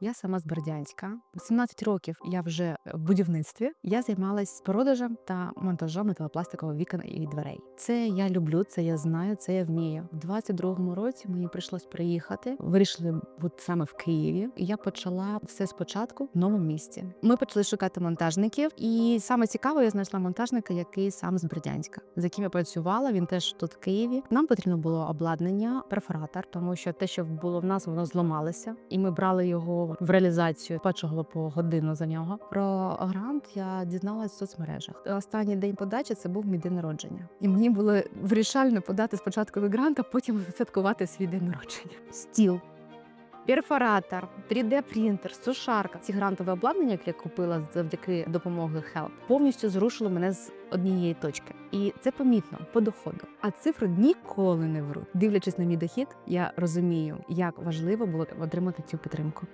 Я сама з Бердянська. 17 років я вже в будівництві. Я займалась продажем та монтажом металопластикових вікон і дверей. Це я люблю, це я знаю, це я вмію. У 22-му році мені прийшлось приїхати. Вирішили бути саме в Києві. І я почала все спочатку в новому місті. Ми почали шукати монтажників, і саме цікаво, я знайшла монтажника, який сам з Бердянська, з яким я працювала. Він теж тут в Києві. Нам потрібно було обладнання, перфоратор, тому що те, що було в нас, воно зламалося, і ми брали його в реалізацію. Плачували по годину за нього. Про грант я дізналась в соцмережах. Останній день подачі це був мій день народження, і мені було вирішально подати спочатку грант, а потім святкувати свій день народження. Стіл. Перфоратор, 3D-принтер, сушарка. Ці грантове обладнання, яке я купила завдяки допомоги Help, повністю зрушило мене з однієї точки. І це помітно по доходу. А цифри ніколи не вруть. Дивлячись на мій дохід, я розумію, як важливо було отримати цю підтримку.